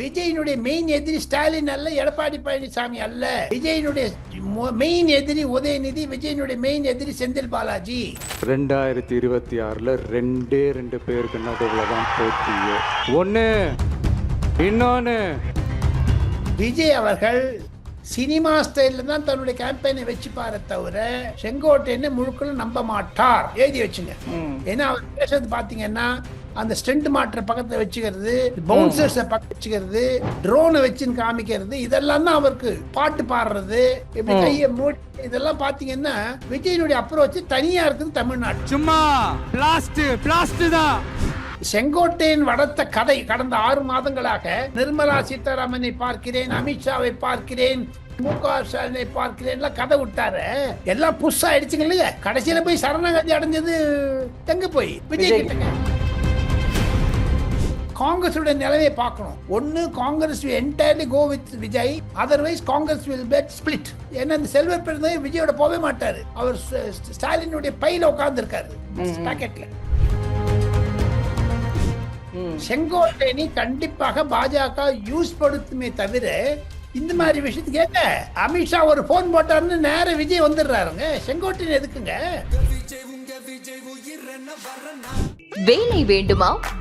விஜயினுடைய main எதிரி ஸ்டாலின் அல்ல எடப்பாடி பழனிசாமி அல்ல. விஜயினுடைய மெயின் எதிரி உதயநிதி விஜயினுடைய மெயின் எதிரி செந்தில் பாலாஜி. ரெண்டாயிரத்தி இருபத்தி ஆறில் ரெண்டே ரெண்டு பேருக்கு நடுவில் தான் போட்டியே. ஒன்று இன்னொன்று விஜய் அவர்கள் சினிமா ஸ்டைல்ல தான் தன்னுடைய கேம்பெயினை வச்சுப்பார தவிர செங்கோட்டைன்னு முழுக்களும் நம்ப மாட்டார். எழுதி வச்சுங்க. ஏன்னா அவர் பேசுறது பாத்தீங்கன்னா அந்த ஸ்டெண்ட் மாற்ற பக்கத்துல வச்சுக்கிறது பவுன்சர்ஸ பக்கம் வச்சுக்கிறது ட்ரோனை வச்சுன்னு காமிக்கிறது இதெல்லாம் தான் அவருக்கு பாட்டு பாடுறது. இப்படி கையை மூடி இதெல்லாம் பாத்தீங்கன்னா விஜயனுடைய அப்ரோச் தனியா இருக்குது தமிழ்நாடு. சும்மா பிளாஸ்ட் பிளாஸ்ட் தான். செங்கோட்டையன் வளர்த்த கதை கடந்த ஆறு மாதங்களாக நிர்மலா சீதாராமனை பார்க்கிறேன் அமித்ஷாவை பார்க்கிறேன் மு க ஸ்டாலினை பார்க்கிறேன் கதை விட்டாரு. எல்லாம் புஷ் ஆயிடுச்சுங்க இல்லையா கடைசியில போய் சரணாகதி அடைஞ்சது எங்க போய்? விஜய். கிட்டங்க. காங்கிரஸோட நிலைமையை பார்க்கணும். ஒன்னு Congress entirely go with Vijay. Otherwise Congress will get split ஏன்னா இந்த செல்வர் பிறந்தே விஜயோட போகவே மாட்டாரு. அவர் ஸ்ட- ஸ்டாலினுடைய பையில உட்கார்ந்து இருக்காரு பாக்கெட்ல செங்கோட்டையனை கண்டிப்பாக பாஜக யூஸ் படுத்துமே தவிர இந்த மாதிரி விஷயத்துக்கு ஏங்க அமித்ஷா ஒரு போன் போட்டாருன்னு நேர விஜய் வந்துடுறாருங்க. செங்கோட்டையன் எதுக்குங்க? வேலை வேண்டுமா?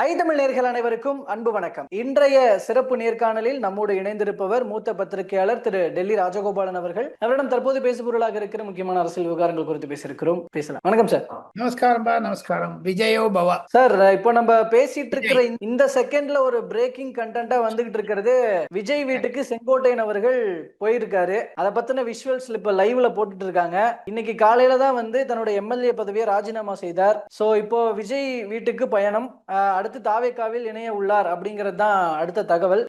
ஐதமிழ் நேர்கள் அனைவருக்கும் அன்பு வணக்கம். இன்றைய சிறப்பு நேர்காணலில் நம்மோடு இணைந்திருப்பவர் மூத்த பத்திரிகையாளர் திரு டெல்லி ராஜகோபாலன் அவர்கள். அவரிடம் தற்போது பேசுபொருளாக இருக்கிற முக்கியமான அரசியல் விவகாரங்கள் குறித்து பேசியிருக்கிறோம். பேசலாம். வணக்கம் சார். நமஸ்காரம் நமஸ்காரம். விஜயோ பவா. சார் இப்போ நம்ம பேசிட்டு இருக்கிற இந்த- செகண்ட்ல ஒரு பிரேக்கிங் கண்டென்ட்டா வந்துகிட்டு இருக்கிறது. விஜய் வீட்டுக்கு செங்கோட்டையன் அவர்கள் போயிருக்காரு. அதை பத்தின விஷுவல்ஸ் இப்ப லைவ்ல போட்டுட்டு இருக்காங்க. இன்னைக்கு காலையில தான் வந்து தன்னோட எம்எல்ஏ பதவியை ராஜினாமா செய்தார். சோ இப்போ விஜய் வீட்டுக்கு பயணம் ஆஹ் அடுத்து தாவேக்காவில் இணைய உள்ளார் அப்படிங்கிறது தான் அடுத்த தகவல்.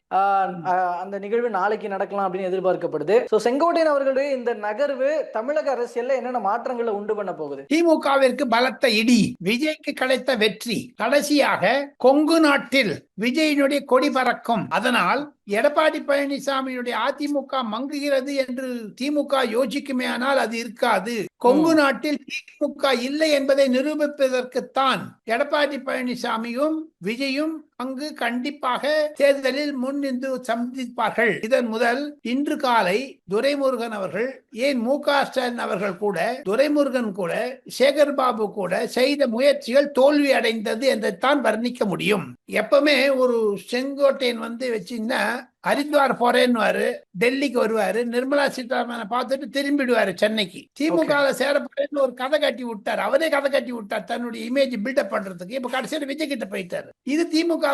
அந்த நிகழ்வு நாளைக்கு நடக்கலாம் அப்படின்னு எதிர்பார்க்கப்படுது. சோ செங்கோட்டையன் அவர்களுடைய இந்த நகர்வு தமிழக அரசியல்ல என்னென்ன மாற்றங்களை உண்டு பண்ண போகுது? திமுகவிற்கு பலத்த இடி விஜய்க்கு கிடைத்த வெற்றி. கடைசியாக கொங்கு நாட்டில் விஜயினுடைய கொடி பறக்கும். அதனால் எடப்பாடி பழனிசாமியுடைய அதிமுக மங்குகிறது என்று திமுக யோசிக்குமேயானால் அது இருக்காது. கொங்கு நாட்டில் திமுக இல்லை என்பதை நிரூபிப்பதற்குத்தான் எடப்பாடி பழனிசாமியும் விஜயும் அங்கு கண்டிப்பாக தேர்தலில் முன் நின்று சந்திப்பார்கள். இதன் முதல் இன்று காலை துரைமுருகன் அவர்கள் ஏன் மு க ஸ்டாலின் அவர்கள் கூட துரைமுருகன் கூட சேகர் பாபு கூட செய்த முயற்சிகள் தோல்வி அடைந்தது என்றுதான் வர்ணிக்க முடியும். எப்பவுமே ஒரு செங்கோட்டையன் வந்து வச்சீங்கன்னா ஹரித்வார் போறேன்னு டெல்லிக்கு வருவாரு நிர்மலா சீதாராமனை பார்த்துட்டு திரும்பிடுவாரு சென்னைக்கு. திமுக சேர போறேன்னு ஒரு கதை கட்டி விட்டார். அவரே கதை கட்டி விட்டார் தன்னுடைய இமேஜ் பில்டப் பண்றதுக்கு. இப்ப கடைசியில விஜய் கிட்ட போயிட்டாரு. இது திமுக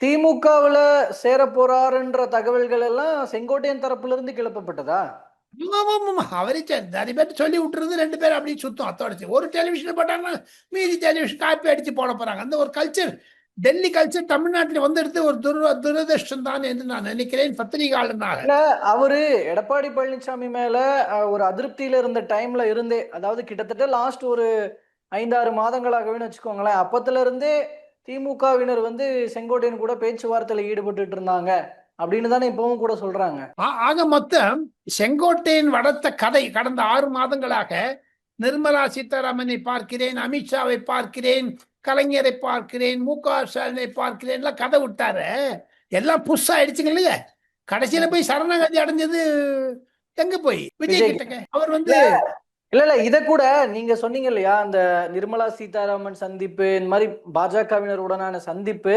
திமுகவுல சேர போறாருன்ற தகவல்கள் எல்லாம் செங்கோட்டையன் தரப்புல இருந்து கிளப்பப்பட்டதா. அவரே நிறைய பேர் சொல்லி விட்டுறது ரெண்டு பேரும் அப்படியே சுத்தம். அத்தோட சரி. ஒரு டெலிவிஷன் போட்டாங்கன்னா மீதி டெலிவிஷன் காப்பி அடிச்சு போட போறாங்க. அந்த ஒரு கல்ச்சர் டெல்லி கல்ச்சர் தமிழ்நாட்டில் வந்துடுது ஒரு துர துரதிருஷ்டம் தான் என்று நான் நினைக்கிறேன் பத்திரிகையாளனாக. அவரு எடப்பாடி பழனிசாமி மேல ஒரு அதிருப்தியில இருந்த டைம்ல இருந்தே அதாவது கிட்டத்தட்ட லாஸ்ட் ஒரு ஐந்தாறு மாதங்களாகவே வச்சுக்கோங்களேன் அப்பத்துல இருந்தே திமுகவினர் வந்து செங்கோட்டையன் கூட பேச்சுவார்த்தையில ஈடுபட்டுட்டு இருந்தாங்க அப்படின்னு தானே இப்பவும் கூட சொல்றாங்க. ஆக மொத்தம் செங்கோட்டையன் வளர்த்த கதை கடந்த ஆறு மாதங்களாக நிர்மலா சீதாராமனை பார்க்கிறேன் அமித்ஷாவை பார்க்கிறேன் கலைஞரை பார்க்கிறேன் மு க ஸ்டாலினை பார்க்கிறேன் எல்லாம் கதை விட்டாரு. எல்லாம் புஷ் ஆயிடுச்சுங்க இல்லையா கடைசியில போய் சரணாகதி அடைஞ்சது எங்க போய்? விஜய் கிட்டங்க. அவர் வந்து இல்ல இல்ல இத கூட நீங்க சொன்னீங்க இல்லையா? அந்த நிர்மலா சீதாராமன் சந்திப்பு இந்த மாதிரி பாஜகவினருடனான சந்திப்பு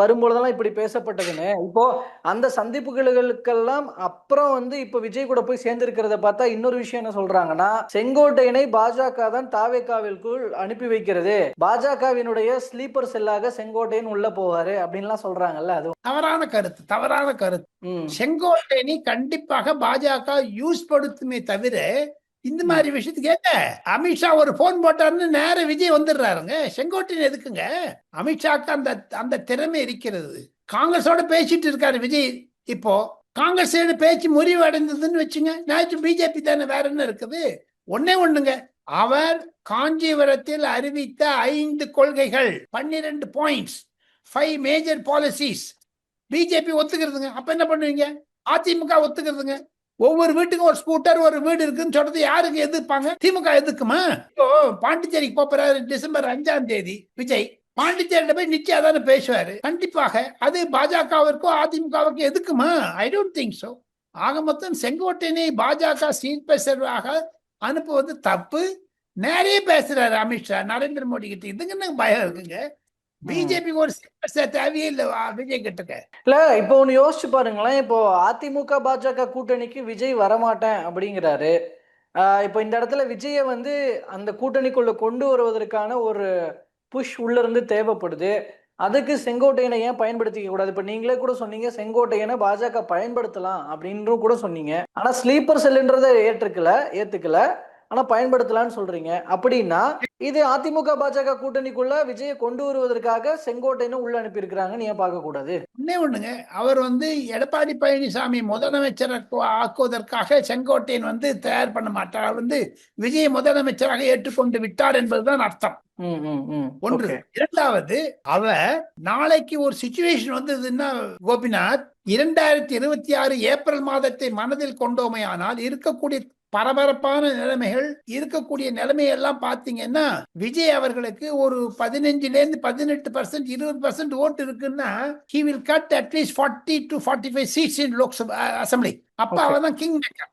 வரும்பொழுதெல்லாம் இப்படி பேசப்பட்டதுன்னு. இப்போ அந்த சந்திப்புகளுக்கெல்லாம் அப்புறம் வந்து இப்ப விஜய் கூட போய் சேர்ந்திருக்கிறத பார்த்தா இன்னொரு விஷயம் என்ன சொல்றாங்கன்னா செங்கோட்டையனை பாஜக தான் தாவேக்காவிற்குள் அனுப்பி வைக்கிறது. பாஜகவினுடைய ஸ்லீப்பர் செல்லாக செங்கோட்டையன் உள்ள போவாரு அப்படின்லாம் சொல்றாங்கல்ல அது தவறான கருத்து தவறான கருத்து. செங்கோட்டையனை கண்டிப்பாக பாஜக யூஸ் படுத்துமே தவிர இந்த மாதிரி விஷயத்துக்கு ஏங்க? அமித்ஷா ஒரு போன் போட்டாருன்னு நேர விஜய் வந்துடுறாருங்க. செங்கோட்டையன் எதுக்குங்க? அமித்ஷாக்கு அந்த அந்த திறமை இருக்கிறது. காங்கிரஸோட பேசிட்டு இருக்காரு விஜய். இப்போ காங்கிரஸ் பேச்சு முறிவு அடைந்ததுன்னு வச்சுங்க நான் பிஜேபி தானே வேற என்ன இருக்குது? ஒன்னே ஒண்ணுங்க. அவர் காஞ்சிபுரத்தில் அறிவித்த ஐந்து கொள்கைகள் பன்னிரண்டு points five major policies BJP ஒத்துக்கிறதுங்க. அப்ப என்ன பண்ணுவீங்க? அதிமுக ஒத்துக்கிறதுங்க. ஒவ்வொரு வீட்டுக்கும் ஒரு ஸ்கூட்டர் ஒரு வீடு இருக்குன்னு சொல்றது யாருக்கு எதிர்ப்பாங்க? திமுக எதுக்குமா இப்போ பாண்டிச்சேரிக்கு போறாரு டிசம்பர் அஞ்சாம் தேதி விஜய். பாண்டிச்சேரியில போய் நிச்சயம் தானே பேசுவாரு. கண்டிப்பாக அது பாஜகவிற்கோ அதிமுகவுக்கு எதுக்குமா? I don't think so. ஆக மொத்தம் செங்கோட்டையனை பாஜக சீர்பேசராக அனுப்புவது தப்பு. நிறைய பேசுறாரு அமித்ஷா நரேந்திர மோடி கிட்ட இதுங்க பயம் இருக்குங்க? பிஜேபிக்கு ஒரு தேவையே இல்லை விஜய் கிட்டக்க இல்ல இப்போ ஒண்ணு யோசிச்சு பாருங்களேன். இப்போ அதிமுக பாஜக கூட்டணிக்கு விஜய் வரமாட்டேன் அப்படிங்கிறாரு. இப்போ இந்த இடத்துல விஜயை வந்து அந்த கூட்டணிக்குள்ள கொண்டு வருவதற்கான ஒரு புஷ் உள்ள இருந்து தேவைப்படுது. அதுக்கு செங்கோட்டையனை ஏன் பயன்படுத்திக்க கூடாது? இப்ப நீங்களே கூட சொன்னீங்க செங்கோட்டையனை பாஜக பயன்படுத்தலாம் அப்படின்றும் கூட சொன்னீங்க. ஆனா ஸ்லீப்பர் செல்லுன்றதை ஏற்றுக்கல ஏத்துக்கல. ஆனா பயன்படுத்தலாம்னு சொல்றீங்க. அப்படின்னா இது அதிமுக பாஜக கூட்டணிக்குள்ள விஜயை கொண்டு வருவதற்காக செங்கோட்டையனும் உள்ள அனுப்பியிருக்கிறாங்கன்னு ஏன் பார்க்க கூடாது? ஒண்ணே ஒண்ணுங்க. அவர் வந்து எடப்பாடி பழனிசாமி முதலமைச்சர் ஆக்குவதற்காக செங்கோட்டையன் வந்து தயார் பண்ண மாட்டார். அவர் வந்து விஜய் முதலமைச்சராக ஏற்றுக்கொண்டு விட்டார் என்பதுதான் அர்த்தம். ஒன்று. இரண்டாவது அவர் நாளைக்கு ஒரு சுச்சுவேஷன் வந்ததுன்னா கோபிநாத்? இரண்டாயிரத்தி இருபத்தி ஆறு ஏப்ரல் மாதத்தை மனதில் கொண்டோமையானால் இருக்கக்கூடிய பரபரப்பான நிலைமைகள் இருக்கக்கூடிய நிலைமையெல்லாம் பாத்தீங்கன்னா விஜய் அவர்களுக்கு ஒரு பதினஞ்சுல இருந்து பதினெட்டு பர்சன்ட் இருபது பர்சன்ட் ஓட்டு இருக்குன்னா he will cut at least forty to forty five seats in Lok Sabha assembly அப்ப. அவர் தான் கிங் மேக்கர்.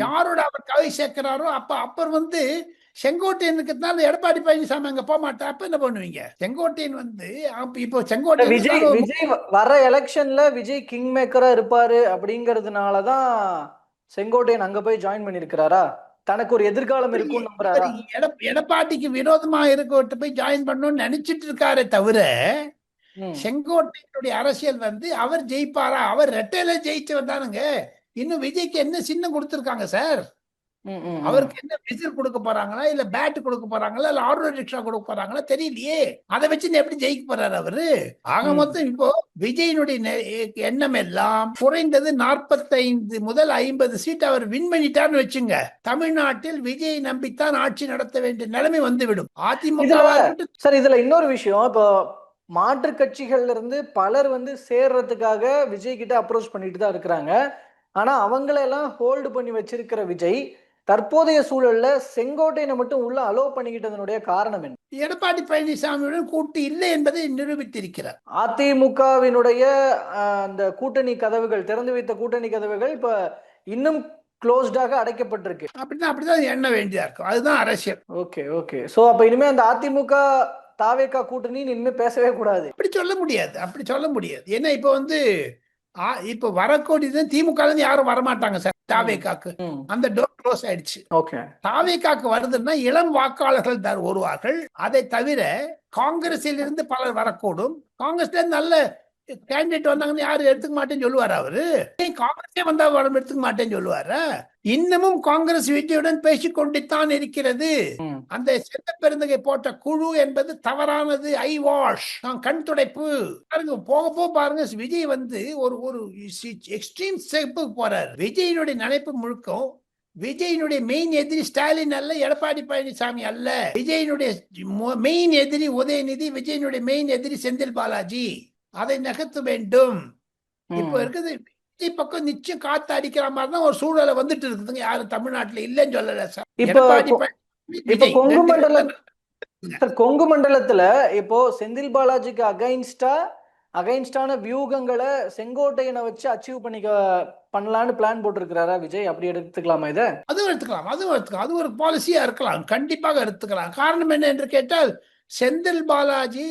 யாரோட அவர் கவை சேர்க்கிறாரோ அப்ப அப்பர் வந்து செங்கோட்டையனுக்குனால எடப்பாடி பழனிசாமி அங்க போக மாட்டா அப்ப என்ன பண்ணுவீங்க செங்கோட்டையன் வந்து இப்போ விஜய் செங்கோட்டையன் விஜய் வ- வர எலெக்ஷன்ல விஜய் கிங் மேக்கரா இருப்பாரு அப்படிங்கறதுனாலதான் செங்கோட்டையன் அங்க போய் ஜாயின் பண்ணிருக்கிறாரா தனக்கு ஒரு எதிர்காலம் இருக்கும்னு நம்புறாரா எடப்- எடப்பாடிக்கு விரோதமா இருக்கவிட்டு போய் ஜாயின் பண்ணணும்னு நினைச்சிட்டு இருக்காரே தவிர. செங்கோட்டையனுடைய அரசியல் வந்து அவர் ஜெயிப்பாரா அவர் ரெட்டையில ஜெயிச்சவர் தானுங்க இன்னும் விஜய்க்கு என்ன சின்னம் கொடுத்திருக்காங்க சார். அவருக்கு என்ன விசில் கொடுக்க போறாங்களா? இல்ல பேட் கொடுக்க போறாங்களா? இல்ல ஆட்டோ ரிக்ஷா கொடுக்க போறாங்களா? தெரியலையே. அதை வச்சு எப்படி ஜெயிக்க போறாரு அவரு? ஆக. மொத்தம் இப்போ விஜயனுடைய எண்ணம் எல்லாம் குறைந்தது நாற்பத்தைந்து முதல் ஐம்பது சீட் அவர் வின் பண்ணிட்டார்னு வச்சுங்க. தமிழ்நாட்டில் விஜய் நம்பித்தான் ஆட்சி நடத்த வேண்டிய நிலைமை வந்துவிடும். அதிமுக சார் இதுல இன்னொரு விஷயம். இப்போ மாற்று கட்சிகள்ல இருந்து பலர் வந்து சேர்றதுக்காக விஜய் கிட்ட அப்ரோச் பண்ணிட்டு தான் இருக்கிறாங்க. ஆனா அவங்களெல்லாம் ஹோல்டு பண்ணி வச்சிருக்கிற விஜய் தற்போதைய சூழல்ல செங்கோட்டையனை மட்டும் உள்ள அலோவ் பண்ணிக்கிட்டதனுடைய காரணம் என்ன? எடப்பாடி பழனிசாமியுடன் கூட்டு இல்லை என்பதை நிரூபித்திருக்கிறார். அதிமுகவினுடைய அந்த கூட்டணி கதவுகள் திறந்து வைத்த கூட்டணி கதவுகள் இப்ப இன்னும் க்ளோஸ்டாக அடைக்கப்பட்டிருக்கு. அப்படிதான் அப்படிதான் எண்ண வேண்டியதா இருக்கும். அதுதான் அரசியல். Okay okay. சோ அப்ப இனிமே அந்த அதிமுக தாவேக்கா கூட்டணி இனிமே பேசவே கூடாது. அப்படி சொல்ல முடியாது. அப்படி சொல்ல முடியாது. ஏன்னா இப்போ வந்து இப்போ வரக்கூடியது திமுக யாரும் வரமாட்டாங்க சார். தாவேக்காக்கு. அந்த டோர் க்ளோஸ் ஆயிடுச்சு. ஓகே. தாவேக்காக்கு வருதுன்னா இளம் வாக்காளர்கள் தர் வருவார்கள் அதை தவிர காங்கிரஸில் இருந்து பலர் வரக்கூடும். காங்கிரஸ்ல இருந்து நல்ல கேண்டிடேட் வந்தாங்கன்னு யாரும் எடுத்துக்க மாட்டேன்னு சொல்லுவாரு அவரு? காங்கிரஸே வந்தா எடுத்துக்க மாட்டேன்னு சொல்லுவாரு? இன்னமும் காங்கிரஸ் விஜயுடன் பேசிக் கொண்டுத்தான் இருக்கிறது. அந்த செந்த பெருந்தகை போட்ட குழு என்பது தவறானது. Eye wash. கண் துடைப்பு. பாருங்க போக போக பாருங்க விஜய் வந்து ஒரு ஒரு எக்ஸ்ட்ரீம் ஸ்டெப்புக்கு போறாரு. விஜயினுடைய நினைப்பு முழுக்கம் விஜயினுடைய மெயின் எதிரி ஸ்டாலின் அல்ல எடப்பாடி பழனிசாமி அல்ல. விஜயினுடைய மெயின் எதிரி உதயநிதி விஜயினுடைய மெயின் எதிரி செந்தில் பாலாஜி. அதை நகர்த்த வேண்டும். இப்போ இருக்குது பக்கம் நிச்சயம் காத்து அடிக்கிற மாதிரி தான் ஒரு சூழலை வந்துட்டு இருக்குதுங்க. யாரும் தமிழ்நாட்டுல இல்லைன்னு சொல்லல சார். இப்போ கொங்கு மண்டலம் கொங்கு மண்டலத்துல இப்போ செந்தில் பாலாஜிக்கு அகைன்ஸ்டா அகைன்ஸ்டான வியூகங்களை செங்கோட்டையனை வச்சு அச்சீவ் பண்ணிக்க பண்ணலான்னு பிளான் போட்டிருக்கிறாரா விஜய்? அப்படி எடுத்துக்கலாமா இத? அதுவும் எடுத்துக்கலாம் அதுவும் எடுத்துக்கலாம். அது ஒரு பாலிசியா இருக்கலாம். கண்டிப்பாக எடுத்துக்கலாம். காரணம் என்ன என்று கேட்டால் செந்தில் பாலாஜி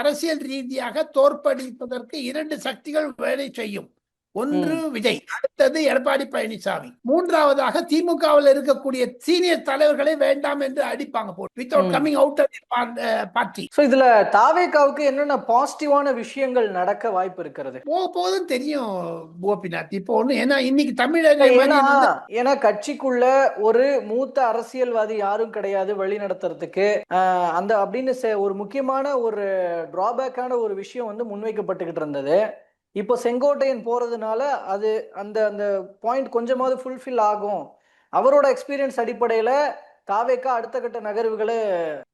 அரசியல் ரீதியாக தோற்படிப்பதற்கு இரண்டு சக்திகள் வேலை செய்யும். ஒன்று விஜய் அடுத்தது எடப்பாடி பழனிசாமி. மூன்றாவதாக திமுகவில் இருக்கக்கூடிய சீனியர் தலைவர்களை வேண்டாம் என்று அடிப்பாங்க போட்டு வித்தவுட் ம். கம்மிங் அவுட் பார்ட்டி இதுல தாவேகாவுக்கு என்னென்ன பாசிட்டிவான விஷயங்கள் நடக்க வாய்ப்பு இருக்கிறது? போக போதும் தெரியும் கோபிநாத். இப்போ ஒண்ணு ஏன்னா இன்னைக்கு தமிழர் ஏன்னா கட்சிக்குள்ள ஒரு மூத்த அரசியல்வாதி யாரும் கிடையாது வழி நடத்துறதுக்கு அந்த அப்படின்னு ஒரு முக்கியமான ஒரு டிராபேக்கான ஒரு விஷயம் வந்து முன்வைக்கப்பட்டுக்கிட்டு இருந்தது. இப்போ செங்கோட்டையன் போறதுனால அது அந்த அந்த பாயிண்ட் கொஞ்சமாவது ஃபுல்ஃபில் ஆகும். அவரோட எக்ஸ்பீரியன்ஸ் அடிப்படையில தாவேக்கா அடுத்த கட்ட நகர்வுகளை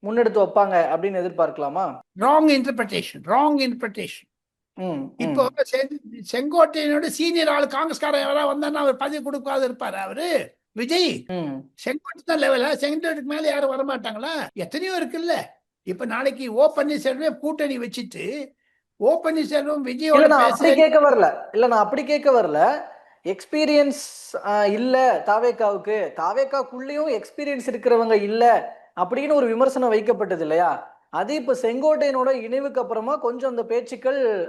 முன்னெடுத்து வைப்பாங்க அப்படின்னு எதிர்பார்க்கலாமா? Wrong interpretation wrong interpretation. இப்போ செங்கோட்டையனோட சீனியர் ஆள் காங்கிரஸ்காரன் யாராவது வந்தான்னா அவர் பதவி கொடுக்காத இருப்பாரு அவரு. விஜய். செங்கோட்டை தான் லெவலா செங்கோட்டைக்கு மேல யாரும் வர மாட்டாங்களா எத்தனையோ இருக்குல்ல. இப்ப நாளைக்கு ஓ பன்னீர்செல்வம் கூட்டணி வச்சுட்டு ஓ பன்னீர்செல்வம் இல்ல விஜயோட நான் அப்படி பேச கேட்க வரல. இல்ல நான் அப்படி கேட்க வரல. எக்ஸ்பீரியன்ஸ் இல்ல தாவேக்காவுக்கு. தாவேக்காக்குள்ளேயும் எக்ஸ்பீரியன்ஸ் இருக்கிறவங்க இல்ல அப்படின்னு ஒரு விமர்சனம் வைக்கப்பட்டது இல்லையா? அது இப்ப செங்கோட்டையனோட இணைவுக்கு அப்புறமா கொஞ்சம் அந்த பேச்சுக்கள்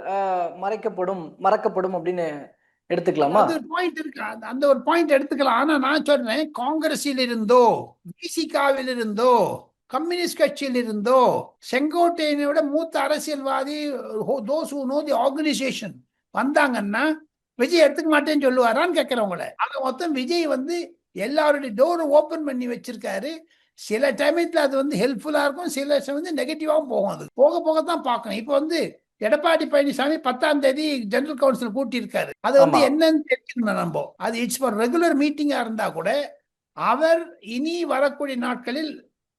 மறைக்கப்படும் மறக்கப்படும் அப்படின்னு எடுத்துக்கலாமா? அது பாயிண்ட் இருக்கு. அந்த- அந்த ஒரு பாயிண்ட் எடுத்துக்கலாம். ஆனா நான் சொல்றேன் காங்கிரஸில் இருந்தோ பிசிகாவில் இருந்தோ கம்யூனிஸ்ட் கட்சியில் இருந்தோ செங்கோட்டையனோட மூத்த அரசியல்வாதி those who know the organisation வந்தாங்கன்னா விஜய் எடுத்துக்க மாட்டேன்னு சொல்லுவாரான்னு கேட்கிறவங்கள ஆக மொத்தம் விஜய் வந்து எல்லாருடைய டோர் ஓபன் பண்ணி வச்சிருக்காரு. சில டைமத்துல அது வந்து ஹெல்ப்ஃபுல்லா இருக்கும் சில வந்து நெகட்டிவாகவும் போகும் அது. போக போக தான் பார்க்கணும். இப்போ வந்து எடப்பாடி பழனிசாமி பத்தாம் தேதி ஜெனரல் கவுன்சில் கூட்டியிருக்காரு. அது வந்து. என்னன்னு தெரிஞ்சுக்கணும் நம்ம அது இட்ஸ் ஃபார் ரெகுலர் மீட்டிங்கா இருந்தா கூட அவர் இனி வரக்கூடிய நாட்களில்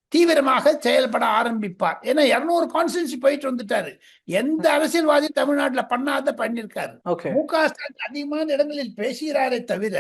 தீவிரமாக செயல்பட ஆரம்பிப்பார். ஏன்னா இருநூறு கான்ஸ்டியூன்சி போயிட்டு வந்துட்டாரு. எந்த அரசியல்வாதி தமிழ்நாட்டுல பண்ணாத பண்ணிருக்காரு. ஓகே. மு க ஸ்டாலின் அதிகமான இடங்களில் பேசுகிறாரே தவிர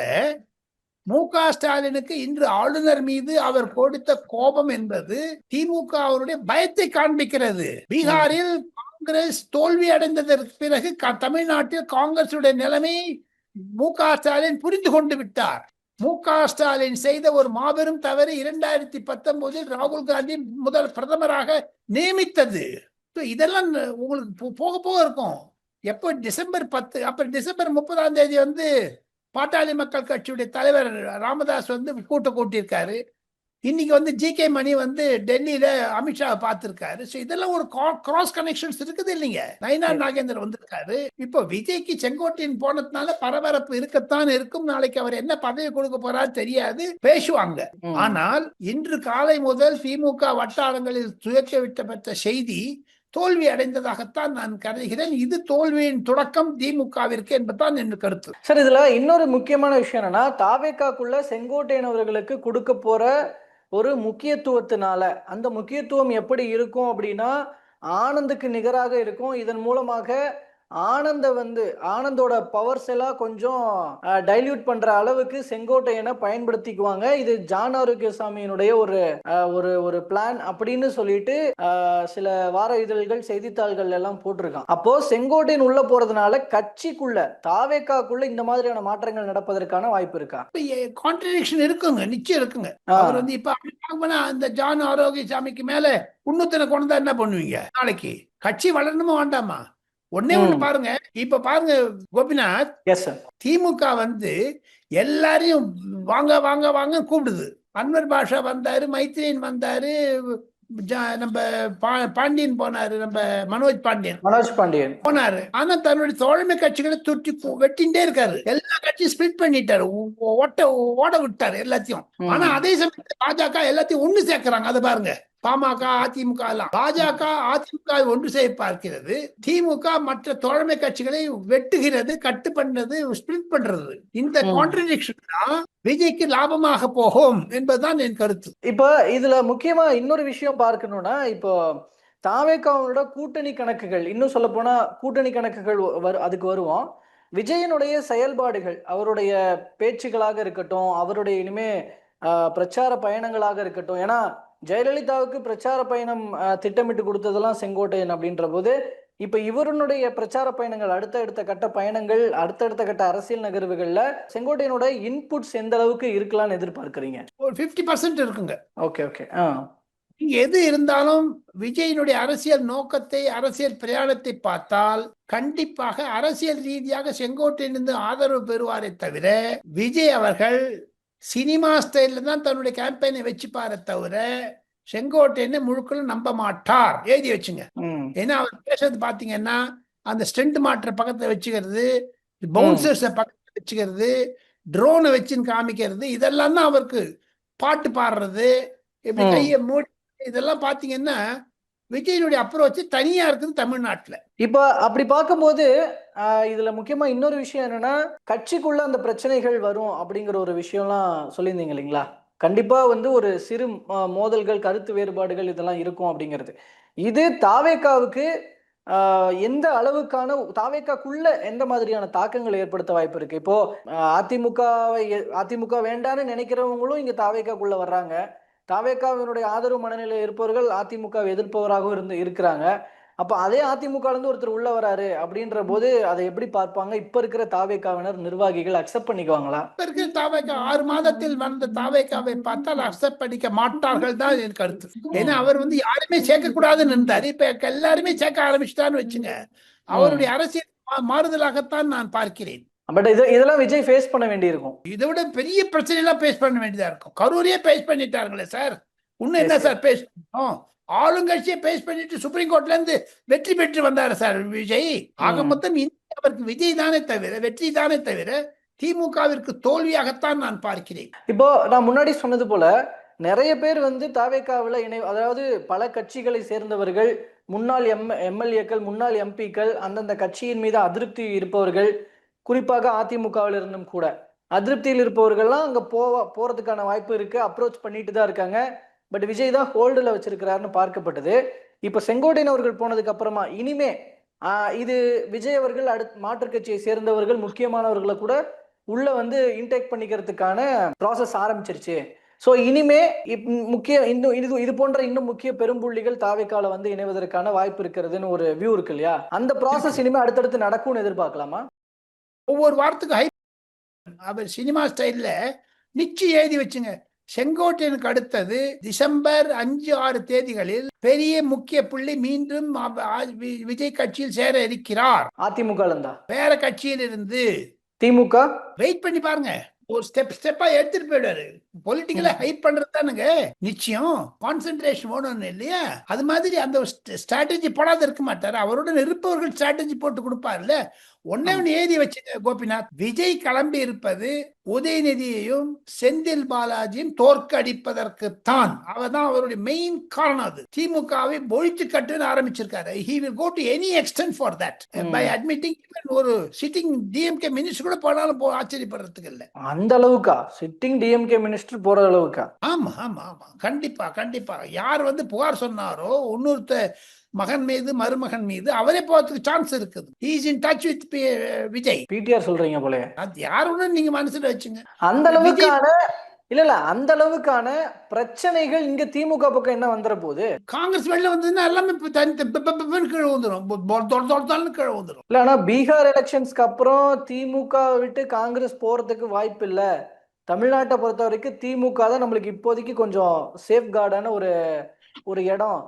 மு க ஸ்டாலினுக்கு இன்று ஆளுநர் மீது அவர் கொடுத்த கோபம் என்பது திமுக அவருடைய பயத்தை காண்பிக்கிறது. பீகாரில் காங்கிரஸ் தோல்வி அடைந்ததற்கு பிறகு தமிழ்நாட்டில் காங்கிரசுடைய நிலைமை மு க ஸ்டாலின் புரிந்து கொண்டு விட்டார். மு க ஸ்டாலின் செய்த ஒரு மாபெரும் தவறு இரண்டாயிரத்தி பத்தொன்பதில் ராகுல் காந்தி முதல் பிரதமராக நியமித்தது. இதெல்லாம் உங்களுக்கு போ- போக போக இருக்கும். எப்போ டிசம்பர் பத்து அப்புறம் டிசம்பர் முப்பதாம் தேதி வந்து பாட்டாளி மக்கள் கட்சியுடைய தலைவர் ராமதாஸ் வந்து கூட்டம் கூட்டியிருக்காரு. இன்னைக்கு வந்து ஜி கே மணி வந்து டெல்லியில அமித்ஷா பார்த்திருக்காரு. ஸோ இதெல்லாம் ஒரு கிராஸ் கனெக்ஷன்ஸ் இருக்குது இல்லைங்க. நயினார் நாகேந்திரன் வந்திருக்காரு. இப்போ விஜய்க்கு செங்கோட்டையன் போனதுனால பரபரப்பு இருக்கத்தான் இருக்கும். நாளைக்கு அவர் என்ன பதவி கொடுக்க போறாரு தெரியாது. பேசுவாங்க. ஆனால் இன்று காலை முதல் திமுக வட்டாரங்களில் துயக்க விட்டப்பட்ட செய்தி தோல்வி அடைந்ததாகத்தான் நான் கருதுகிறேன். இது தோல்வியின் தொடக்கம் திமுகவிற்கு என்பதுதான் என் கருத்து. சார் இதுல இன்னொரு முக்கியமான விஷயம் என்னன்னா தாவேக்காக்குள்ள செங்கோட்டையன் அவர்களுக்கு கொடுக்க போற ஒரு முக்கியத்துவத்தினால. அந்த முக்கியத்துவம் எப்படி இருக்கும் அப்படின்னா ஆனந்துக்கு நிகராக இருக்கும். இதன் மூலமாக ஆனந்த வந்து ஆனந்தோட பவர்ஸ் எல்லாம் கொஞ்சம் டைல்யூட் பண்ற அளவுக்கு செங்கோட்டையனை பயன்படுத்திக்குவாங்க. இது ஜான் ஆரோக்கியசாமியினுடைய ஒரு ஒரு ஒரு பிளான் அப்படின்னு சொல்லிட்டு சில வார இதழ்கள் செய்தித்தாள்கள் எல்லாம் போட்டிருக்கான். அப்போ செங்கோட்டையன் உள்ள போறதுனால கட்சிக்குள்ள தாவேக்காக்குள்ள இந்த மாதிரியான மாற்றங்கள் நடப்பதற்கான வாய்ப்பு இருக்கா? கான்ட்ரடிக்ஷன் இருக்குங்க நிச்சயம் இருக்குங்க. அவர் வந்து இப்ப அந்த ஜான் ஆரோக்கியசாமிக்கு மேல உன்னத்தனை கொண்டு என்ன பண்ணுவீங்க? நாளைக்கு. கட்சி வளரணுமா வேண்டாமா? ஒண்ணே ஒண்ணு. பாருங்க. இப்ப பாருங்க கோபிநாத். எஸ் சார் திமுக வந்து எல்லாரையும் வாங்க வாங்க வாங்க கூப்பிடுது. அன்வர் பாஷா வந்தாரு மைத்ரேயன் வந்தாரு ஜா- நம்ம பா- பாண்டியன் போனாரு நம்ம மனோஜ் பாண்டியன். மனோஜ் பாண்டியன். போனாரு. ஆனா தன்னுடைய தோழமை கட்சிகளை துட்டி வெட்டிண்டே இருக்காரு. எல்லா கட்சியும் ஸ்பிளிட் பண்ணிட்டாரு. ஓட்ட ஓட விட்டாரு எல்லாத்தையும். ஆனா அதே சமயத்துல பாஜக எல்லாத்தையும் ஒண்ணு சேர்க்கறாங்க. அதை பாருங்க. பாமக அதிமுக எல்லாம். பாஜக அதிமுக ஒன்று செய்ய பார்க்கிறது. திமுக மற்ற தோழமை கட்சிகளை வெட்டுகிறது கட்டு பண்றது ஸ்பிளிட் பண்றது. இந்த. கான்ட்ரடிக்ஷன் தான் விஜய்க்கு லாபமாக போகும் என்பதுதான் என் கருத்து. இப்போ இதுல முக்கியமா இன்னொரு விஷயம் பார்க்கணும்னா இப்போ தாவேக்காவோட கூட்டணி கணக்குகள் இன்னும் சொல்ல போனா கூட்டணி கணக்குகள் அதுக்கு வருவோம். விஜயனுடைய செயல்பாடுகள் அவருடைய பேச்சுகளாக இருக்கட்டும் அவருடைய இனிமே ஆஹ், பிரச்சார பயணங்களாக இருக்கட்டும் ஏன்னா ஜெயலலிதாவுக்கு பிரச்சார பயணம் திட்டமிட்டு கொடுத்ததெல்லாம் செங்கோட்டையன் அப்படின்ற போது இப்ப இவருடைய பிரச்சார பயணங்கள் அடுத்தடுத்த கட்ட பயணங்கள் அடுத்தடுத்த கட்ட அரசியல் நகர்வுகள்ல செங்கோட்டையனோட இன்புட்ஸ் எந்த அளவுக்கு இருக்கலாம்னு எதிர்பார்க்கறீங்க? ஒரு பிப்டி பர்சன்ட் இருக்குங்க. Okay okay. ஆ. எது இருந்தாலும் விஜயினுடைய அரசியல் நோக்கத்தை அரசியல் பிரயாணத்தை பார்த்தால் கண்டிப்பாக அரசியல் ரீதியாக செங்கோட்டையிலிருந்து ஆதரவு பெறுவாரே தவிர விஜய் அவர்கள் சினிமா ஸ்டைல்ல தான் தன்னுடைய கேம்பெயினை வச்சுப்பாரே தவிர செங்கோட்டையனை முழுக்களும் நம்ப மாட்டார் எழுதி வச்சுங்க. ஏன்னா அவர் பேசுறது பாத்தீங்கன்னா அந்த ஸ்டெண்ட் மாற்ற பக்கத்துல வச்சுக்கிறது பவுன்சர்ஸ பக்கத்துல வச்சுக்கிறது ட்ரோனை வச்சுன்னு காமிக்கிறது இதெல்லாம் தான் அவருக்கு பாட்டு பாடுறது இப்படி ம். கையை மூடி இதெல்லாம் பாத்தீங்கன்னா விஜயனுடைய அப்ரோச் தனியா இருக்குது தமிழ்நாட்டுல. இப்போ அப்படி பார்க்கும்போது இதுல முக்கியமா இன்னொரு விஷயம் என்னன்னா கட்சிக்குள்ள அந்த பிரச்சனைகள் வரும் அப்படிங்கிற ஒரு விஷயம்லாம் சொல்லியிருந்தீங்க இல்லைங்களா? கண்டிப்பா வந்து ஒரு சிறு மோதல்கள் கருத்து வேறுபாடுகள் இதெல்லாம் இருக்கும் அப்படிங்கிறது. இது தாவேக்காவுக்கு எந்த அளவுக்கான தாவேக்காக்குள்ள எந்த மாதிரியான தாக்கங்கள் ஏற்படுத்த வாய்ப்பு இருக்கு? இப்போ அதிமுகவை எ- அதிமுக வேண்டான்னு நினைக்கிறவங்களும் இங்க தாவேக்காக்குள்ள வர்றாங்க. தாவேக்காவினுடைய ஆதரவு மனநிலையில் இருப்பவர்கள் அதிமுக எதிர்ப்பவராகவும் இருந்து இருக்கிறாங்க. அப்ப அதே அதிமுக இருந்து ஒருத்தர் உள்ள வராரு அப்படின்ற போது அதை எப்படி பார்ப்பாங்க? இப்ப இருக்கிற தாவேக்காவினர் நிர்வாகிகள் அக்செப்ட் பண்ணிக்குவாங்களா? இப்ப இருக்கிற தாவேக்கா ஆறு மாதத்தில் வந்த தாவேக்காவை பார்த்தால் அக்செப்ட் பண்ணிக்க மாட்டார்கள் தான் என் கருத்து. ஏன்னா அவர் வந்து யாருமே சேர்க்க கூடாதுன்னு இருந்தாரு இப்ப எல்லாருமே சேர்க்க ஆரம்பிச்சுட்டான்னு வச்சுங்க. அவருடைய அரசியல் மாறுதலாகத்தான் நான் பார்க்கிறேன். பட் இது இதெல்லாம் விஜய் ஃபேஸ் பண்ண வேண்டியிருக்கும். இதை விட பெரிய பிரச்சனை எல்லாம் பேஸ் பண்ண வேண்டியதா இருக்கும். கரூரையே பேஸ் பண்ணிட்டாங்களே சார் இன்னும் என்ன சார் பேஸ் பண்ணோம் ஆளுங்கட்சியை பேஸ் பண்ணிட்டு சுப்ரீம் கோர்ட்ல இருந்து வெற்றி பெற்று வந்தாரு சார் விஜய். ஆக. மொத்தம் அவருக்கு விஜய் தானே தவிர வெற்றி தானே தவிர திமுகவிற்கு தோல்வியாகத்தான் நான் பார்க்கிறேன். இப்போ நான் முன்னாடி சொன்னது போல நிறைய பேர் வந்து தாவேக்காவில் இணை அதாவது பல கட்சிகளை சேர்ந்தவர்கள் முன்னாள் எம் எம்எல்ஏக்கள் முன்னாள் எம்பிக்கள் அந்தந்த கட்சியின் மீது அதிருப்தி இருப்பவர்கள் குறிப்பாக அதிமுகவில் இருந்தும் கூட. அதிருப்தியில் இருப்பவர்கள்லாம் அங்கே போவ போகிறதுக்கான வாய்ப்பு இருக்குது அப்ரோச் பண்ணிட்டு தான் இருக்காங்க. பட் விஜய் தான் ஹோல்டில் வச்சிருக்கிறாருன்னு பார்க்கப்பட்டது. இப்போ செங்கோட்டையன் அவர்கள் போனதுக்கு அப்புறமா இனிமே இது விஜய் அவர்கள் அடுத் மாற்றுக் கட்சியை சேர்ந்தவர்கள் முக்கியமானவர்களை கூட உள்ள வந்து இன்டேக் பண்ணிக்கிறதுக்கான ப்ராசஸ் ஆரம்பிச்சிருச்சு. ஸோ இனிமே இப்- முக்கிய இன்னும் இது இது போன்ற இன்னும் முக்கிய பெரும்புள்ளிகள் தாவைக்கால வந்து இணைவதற்கான வாய்ப்பு இருக்கிறதுன்னு ஒரு வியூ இருக்கு இல்லையா? அந்த ப்ராசஸ் இனிமே அடுத்தடுத்து நடக்கும்னு எதிர்பார்க்கலாமா? ஒவ்வொரு வாரத்துக்கு ஹை அவர் சினிமா ஸ்டைல்ல நிச்சயம் எழுதி வச்சுங்க. செங்கோட்டையனுக்கு அடுத்தது டிசம்பர் அஞ்சு ஆறு தேதிகளில் பெரிய முக்கிய புள்ளி மீண்டும் விஜய் கட்சியில் சேர இருக்கிறார். அதிமுக வேற கட்சியில் இருந்து திமுக? வெயிட் பண்ணி பாருங்க. ஒரு ஸ்டெப் ஸ்டெப்பா எடுத்துட்டு போயிடுவாரு. பொலிட்டிக்கலா ஹைப் பண்றது தானுங்க. நிச்சயம். கான்சென்ட்ரேஷன் வேணும் இல்லையா? அது மாதிரி அந்த ஸ்ட்ராட்டஜி போடாத இருக்க மாட்டாரு. அவருடன் இருப்பவர்கள் ஸ்ட்ராட்டஜி போட்டு கொடுப்பார்ல ஒன்னே ஒண்ணு எழுதி வச்சுங்க கோபிநாத். விஜய் கிளம்பி இருப்பது உதயநிதியையும் செந்தில் பாலாஜியும் தோற்கடிப்பதற்கு தான் அவதான் அவருடைய மெயின் காரணம் அது. திமுகவை பொழிச்சு கட்டுன்னு ஆரம்பிச்சிருக்காரு. He will go to any extent for that. By admitting ஒரு சிட்டிங் டிஎம்கே மினிஸ்டர் கூட போனாலும் ஆச்சரியப்படுறதுக்கு இல்ல. அந்த அளவுக்கா? சிட்டிங் டிஎம்கே மினிஸ்டர் போற அளவுக்கா? ஆமா ஆமா ஆமா. கண்டிப்பா கண்டிப்பா. யார் வந்து புகார் சொன்னாரோ இன்னொருத்த மகன் மீது மருமகன் மீது அவரே போறதுக்கு சான்ஸ் இருக்குது. Is in touch with Vijay PTR சொல்றீங்க போல அது யாருடன் நீங்க மனசுல வச்சுங்க. அந்த அளவுக்கான இல்ல இல்ல அந்த அளவுக்கான பிரச்சனைகள் இங்க திமுக பக்கம் என்ன வந்துற போகுது காங்கிரஸ் வெளில வந்ததுன்னா எல்லாமே கீழே வந்துடும் கீழே வந்துடும் இல்ல ஆனா பீகார் எலெக்ஷன்ஸ்க்கு அப்புறம் திமுக விட்டு காங்கிரஸ் போறதுக்கு வாய்ப்பு இல்ல. தமிழ்நாட்டை பொறுத்த வரைக்கும் திமுக தான் நம்மளுக்கு இப்போதைக்கு கொஞ்சம் சேஃப் கார்டான ஒரு ஒரு இடம்.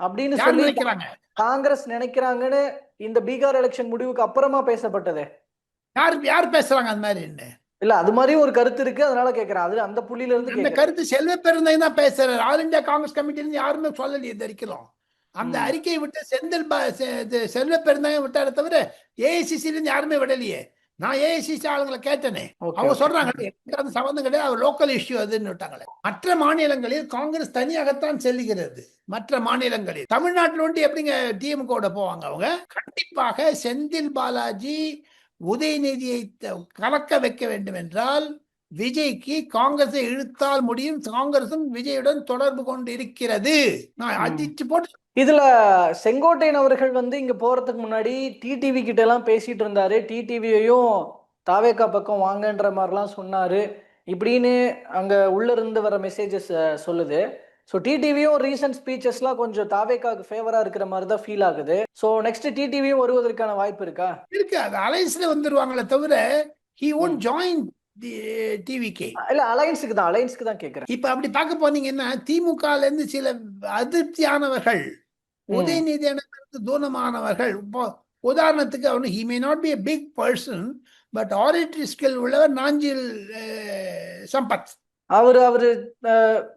அப்படின்னு சொல்லி காங்கிரஸ் நினைக்கிறாங்கன்னு இந்த பீகார் எலெக்ஷன் முடிவுக்கு அப்புறமா பேசப்பட்டது. யார் யார் பேசுறாங்க அந்த மாதிரி இல்ல அது மாதிரி ஒரு கருத்து இருக்கு அதனால கேக்குறேன். அது அந்த புள்ளியில இருந்து அந்த கருத்து செல்வ பெருந்தை தான் பேசுறாரு. ஆல் இந்தியா காங்கிரஸ் கமிட்டில இருந்து யாருமே சொல்லலையே இது வரைக்கும். அந்த. அறிக்கையை விட்டு செந்தில் செல்வ பெருந்தாயம் விட்டாரே தவிர ஏஐசிசில இருந்து யாருமே விடலையே. நான் ஏஐசிசி ஆளுங்களை கேட்டேனே. அவங்க. சொல்றாங்க எனக்கு அந்த சம்பந்தம் கிடையாது. அவர் லோக்கல் இஷ்யூ அதுன்னு விட்டாங்களே. மற்ற மாநிலங்களில் காங்கிரஸ் தனியாகத்தான் செல்லுகிறது. மற்ற மாநிலங்களில். தமிழ்நாட்டில் ஒண்டி எப்படிங்க திமுக போவாங்க அவங்க? கண்டிப்பாக செந்தில் பாலாஜி உதயநிதியை கலக்க வைக்க வேண்டும் என்றால் விஜய்க்கு காங்கிரஸை இழுத்தால் முடியும். காங்கிரசும் விஜயுடன் தொடர்பு கொண்டு இருக்கிறது. நான். அடிச்சு போட்டு இதுல செங்கோட்டையன் அவர்கள் வந்து இங்க போறதுக்கு முன்னாடி டிடிவி கிட்ட எல்லாம் பேசிட்டு இருந்தாரு. டிடிவியையும் தாவேக்கா பக்கம் வாங்கன்ற மாதிரிலாம் சொன்னாரு. இப்படின்னு அங்க உள்ள இருந்து வர மெசேஜஸ் சொல்லுது. ஸோ டிடிவியும் ரீசன்ட் ஸ்பீச்சஸ்லாம் கொஞ்சம் தாவேக்காவுக்கு ஃபேவரா இருக்கிற மாதிரி தான் ஃபீல் ஆகுது. ஸோ நெக்ஸ்ட் டிடிவியும் வருவதற்கான வாய்ப்பு இருக்கா? இருக்கு. அது அலைன்ஸ்ல வந்துருவாங்களே தவிர ஹி ஒன்ட் ஜாயின் டிவிகே இல்ல அலைன்ஸுக்கு தான் அலைன்ஸ்க்கு தான் கேக்குறேன். இப்ப அப்படி பார்க்க போனீங்கன்னா திமுகல இருந்து சில அதிருப்தியானவர்கள் ம். உதயநிதி தூரமானவர்கள். இப்போ உதாரணத்துக்கு அவனு he may not be a big person but oratory skill உள்ளவர் நாஞ்சில் சம்பத். அவரு அவரு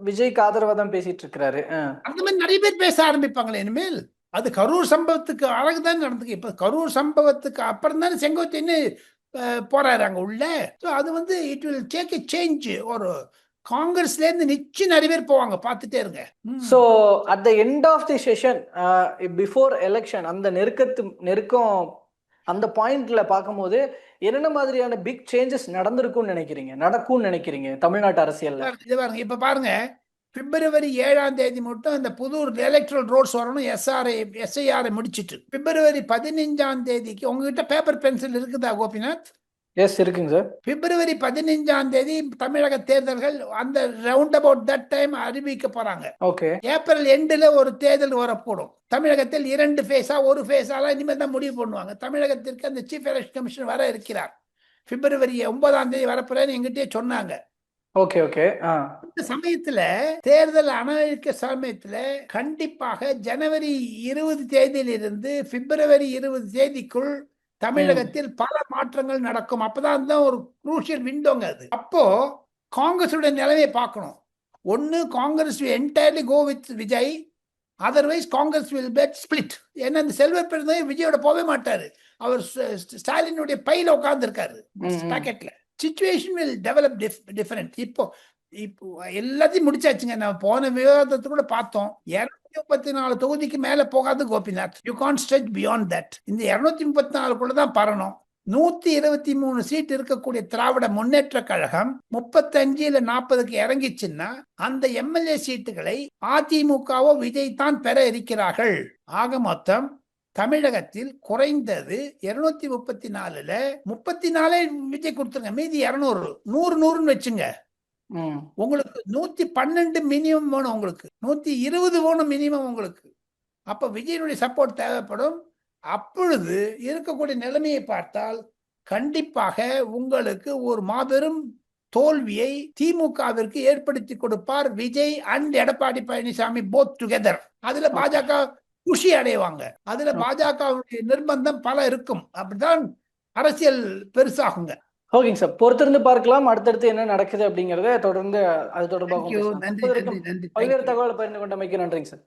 விஜய்க்கு ஆதரவா தான் பேசிட்டு இருக்கிறாரு. அந்த மாதிரி நிறைய பேர் பேச ஆரம்பிப்பாங்களே இனிமேல். அது கரூர் சம்பவத்துக்கு அழகுதான் நடந்துக்கு இப்ப கரூர் சம்பவத்துக்கு அப்புறம் தானே செங்கோட்டைன்னு அஹ், போறாரு அங்க உள்ள. ஸோ அது வந்து it will take a change ஒரு காங்கிரஸ்ல இருந்து நிச்சயம் நிறைய பேர் போவாங்க. பார்த்துட்டே இருங்க. So at the end of the session before election அந்த நெருக்கத்து நெருக்கம் அந்த பாயிண்ட்ல பார்க்கும்போது என்னென்ன மாதிரியான பிக் சேஞ்சஸ் நடந்திருக்கும்னு நினைக்கிறீங்க? நடக்கும்னு நினைக்கிறீங்க தமிழ்நாட்டு அரசியல்ல? இது பாருங்க. இப்ப பாருங்க. பிப்ரவரி ஏழாம் தேதி மட்டும் இந்த புதூர் எலக்ட்ரல் ரோட்ஸ் வரணும். எஸ்ஆர்ஐ எஸ்ஐஆரை முடிச்சிட்டு. பிப்ரவரி பதினஞ்சாம் தேதிக்கு உங்ககிட்ட பேப்பர் பென்சில் இருக்குதா கோபிநாத்? எஸ் இருக்குங்க சார். பிப்ரவரி பதினைஞ்சாம் தேதி தமிழக தேர்தல்கள் அந்த ரவுண்ட் அபவுட் தட் டைம் அறிவிக்க போறாங்க. ஓகே ஏப்ரல் எண்டுல ஒரு தேர்தல் வரக்கூடும் தமிழகத்தில் இரண்டு ஃபேஸா ஒரு ஃபேஸாலாம் இனிமேல் தான் முடிவு பண்ணுவாங்க. தமிழகத்திற்கு அந்த சீஃப் எலெக்ஷன் கமிஷன் வர இருக்கிறார். பிப்ரவரி ஒன்பதாம் தேதி வரப்போறேன்னு எங்கிட்டயே சொன்னாங்க. ஓகே ஓகே இந்த சமயத்துல தேர்தல் அனலிக்க சமயத்துல கண்டிப்பாக ஜனவரி இருபது தேதியிலிருந்து பிப்ரவரி இருபது தேதிக்குள் தமிழகத்தில் பல மாற்றங்கள் நடக்கும். அப்பதான் தான் ஒரு குரூஷியல் விண்டோங்க அது. அப்போ காங்கிரஸுடைய நிலைமையை பார்க்கணும். ஒன்னு Congress entirely go with Vijay. Otherwise Congress will get split ஏன்னா இந்த செல்வ பெருந்தகை விஜயோட போகவே மாட்டாரு. அவர் ஸ்ட- ஸ்டாலினுடைய பையில உட்கார்ந்து இருக்காரு ம், ம். பாக்கெட்ல சுச்சுவேஷன் வில் டெவலப் டிஃபரெண்ட் இப்போ இப்போ எல்லாத்தையும் முடிச்சாச்சுங்க. நம்ம போன விவாதத்தை கூட பார்த்தோம். முப்பத்தி நாலு தொகுதிக்கு மேல போகாது Gopinath. You can stretch beyond that இந்த இருநூத்தி முப்பத்தி நாலுக்குள்ள தான் பரணும். நூத்தி இருபத்தி மூணு சீட் இருக்கக்கூடிய திராவிட முன்னேற்ற கழகம் முப்பத்தஞ்சு இல்ல நாற்பதுக்கு இறங்கிச்சுன்னா அந்த எம்எல்ஏ சீட்டுகளை அதிமுகவோ விஜய் தான் பெற இருக்கிறார்கள். ஆக மொத்தம் தமிழகத்தில் குறைந்தது இருநூத்தி முப்பத்தி நாலுல முப்பத்தி நாலே விஜய் கொடுத்துருங்க. மீதி இருநூறு. நூறு நூறுன்னு வச்சுங்க. உங்களுக்கு நூத்தி பன்னெண்டு மினிமம் வேணும் உங்களுக்கு. நூத்தி இருபது வேணும் மினிமம் உங்களுக்கு. அப்ப விஜயனுடைய சப்போர்ட் தேவைப்படும். அப்பொழுது இருக்கக்கூடிய நிலைமையை பார்த்தால் கண்டிப்பாக உங்களுக்கு ஒரு மாபெரும் தோல்வியை திமுகவிற்கு ஏற்படுத்தி கொடுப்பார் Vijay and Edappadi Palaniswami both together அதுல பாஜக குஷி அடைவாங்க. அதுல பாஜகவுடைய நிர்பந்தம் பல இருக்கும். அப்படிதான் அரசியல் பெருசாகுங்க. ஓகேங்க சார். பொறுத்திருந்து பார்க்கலாம். அடுத்தடுத்து என்ன நடக்குது அப்படிங்கறத தொடர்ந்து அது தொடர்பாக பல்வேறு. தகவல் பகிர்ந்து கொண்டமைக்கு நன்றிங்க சார்.